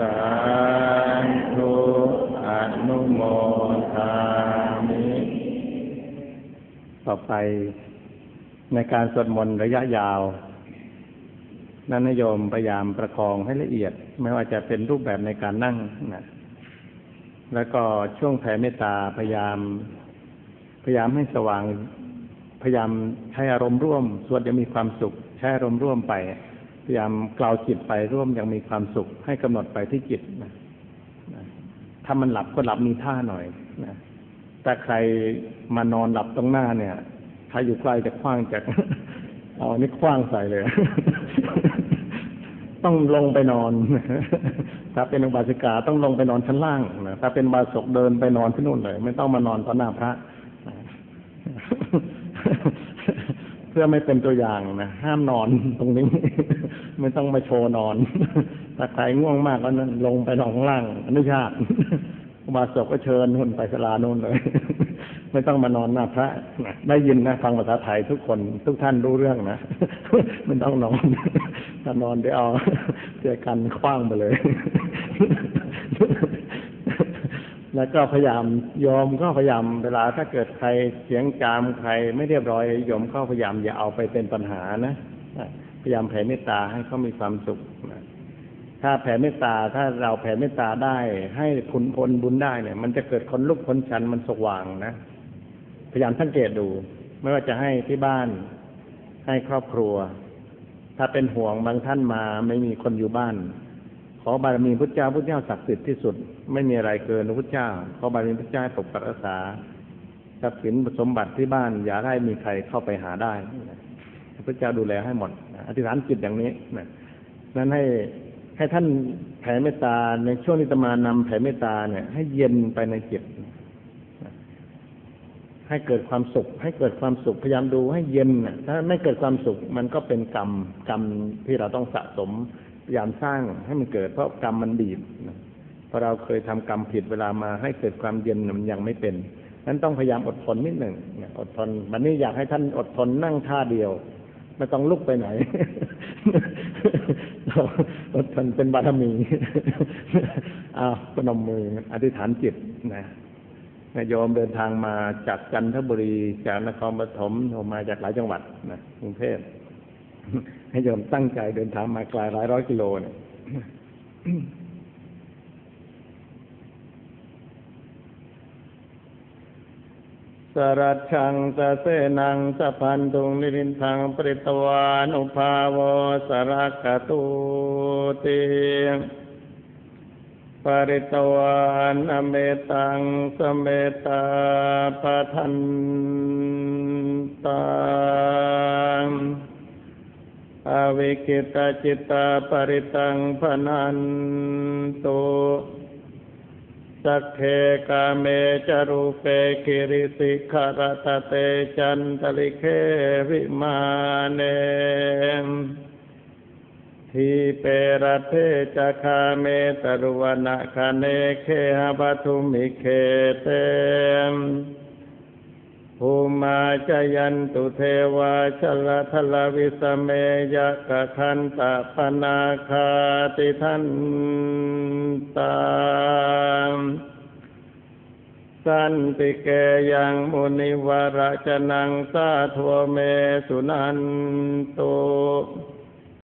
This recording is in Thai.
สาธุอนุโมทามิต่อไปในการสวดมนต์ระยะยาว นั้นนโยมพยายามประคองให้ละเอียด ไม่ว่าจะเป็นรูปแบบในการนั่งนะแล้วก็ช่วงแผ่เมตตาพยายาม พยายามให้สว่าง พยายามใช้อารมณ์ร่วม สวดยังมีความสุข ใช้อารมณ์ร่วมไป ยายามกล่าวจิตไปร่วมยังมีความสุข ให้กำหนดไปที่จิตนะถ้ามันหลับก็หลับมีท่าหน่อยนะแต่ใครมานอนหลับตรงหน้าเนี่ย ถ้าอยู่ใกล้จะคว้างจากเอาอันนี้คว้างใส่เลย ต้องลงไปนอน ถ้าเป็นอุบาสิกาต้องลงไปนอนชั้นล่างนะถ้าเป็นบาศกเดินไปนอนที่นู่นเลย ไม่ต้องมานอนต่อหน้าพระ เพื่อไม่เป็นตัวอย่างนะห้ามนอนตรงนี้ ไม่ต้องมาโชว์นอนถ้าใครง่วงมากก็นั้นลงไปนอนข้างล่างอนุญาตอุบาสกก็เชิญนุ่นไปสลานุ่นเลย ไม่ต้องมานอนหน้าพระนะได้ยินนะฟังภาษาไทยทุกคนทุกท่านรู้เรื่องนะไม่ต้องนอนถ้านอนเดี๋ยวเอาเจอกันคว้างไปเลย แล้วก็พยายามยอมก็พยายามเวลาถ้าเกิดใครเสียงจามใครไม่เรียบร้อยยอมก็พยายามอย่าเอาไปเป็นปัญหานะพยายามแผ่เมตตาให้เขามีความสุขถ้าแผ่เมตตาถ้าเราแผ่เมตตาได้ ให้คุณพลบุญได้เนี่ย มันจะเกิดคนลุกคนชันมันสว่างนะพยายามสังเกตดู ไม่ว่าจะให้ที่บ้าน ให้ครอบครัว ถ้าเป็นห่วงบางท่านมาไม่มีคนอยู่บ้าน ขอบารมีพุทธเจ้าพุทธเจ้าศักดิ์สิทธิ์ที่สุด ไม่มีอะไรเกินพระพุทธเจ้า ขอบารมีพุทธเจ้าปกปักรักษาทรัพย์สินสมบัติที่บ้านอย่าให้มีใครเข้าไปหาได้พระพุทธเจ้าดูแลให้หมดอธิษฐานจิตอย่างนี้นะนั้นให้ให้ท่านแผ่เมตตาในช่วงที่ตมานำแผ่เมตตาเนี่ย ให้เย็นไปในจิตให้เกิดความสุข ให้เกิดความสุขพยายามดูให้เย็นถ้าไม่เกิดความสุข มันก็เป็นกรรมกรรมที่เราต้องสะสมพยายามสร้างให้มันเกิด เพราะกรรมมันบีบเพราเราเคยทำกรรมผิดเวลามาให้เกิดความเย็นมันยังไม่เป็นนั้นต้องพยายามอดทนนิดหนึ่งอดทนวันนี้อยากให้ท่านอดทนนั่งท่าเดียวไม่ต้องลุกไปไหนอดทนเป็นบารมีอ้าวพนมมืออธิษฐานจิตนะโยมเดินทางมาจากจันทบุรีจากนครปฐมมาจากหลายจังหวัดนะกรุงเทพ ให้โยมตั้งใจเดินทางมาไกลหลายร้อยกิโลเนี่ยสรัชังสะเสนังสะพันตุงนิรินทางปริตวานุภาวสรักตุติปริตวานอเมตังสเมตาปทันตัง วิกิตาจิตาปริตังพนันตุสักเคกาเมจรูเปกิริสิขารตเตจันตลิเควิมาเนทีเปรเทจคาเมตรุวนาคเนเคหปทุมิเคเตม จยันตุเทวาชลทลวิสเมยกะคันตะปนาคาติทันตามสันติเกยังมุนิวรจนังสาทวเมสุนันตุ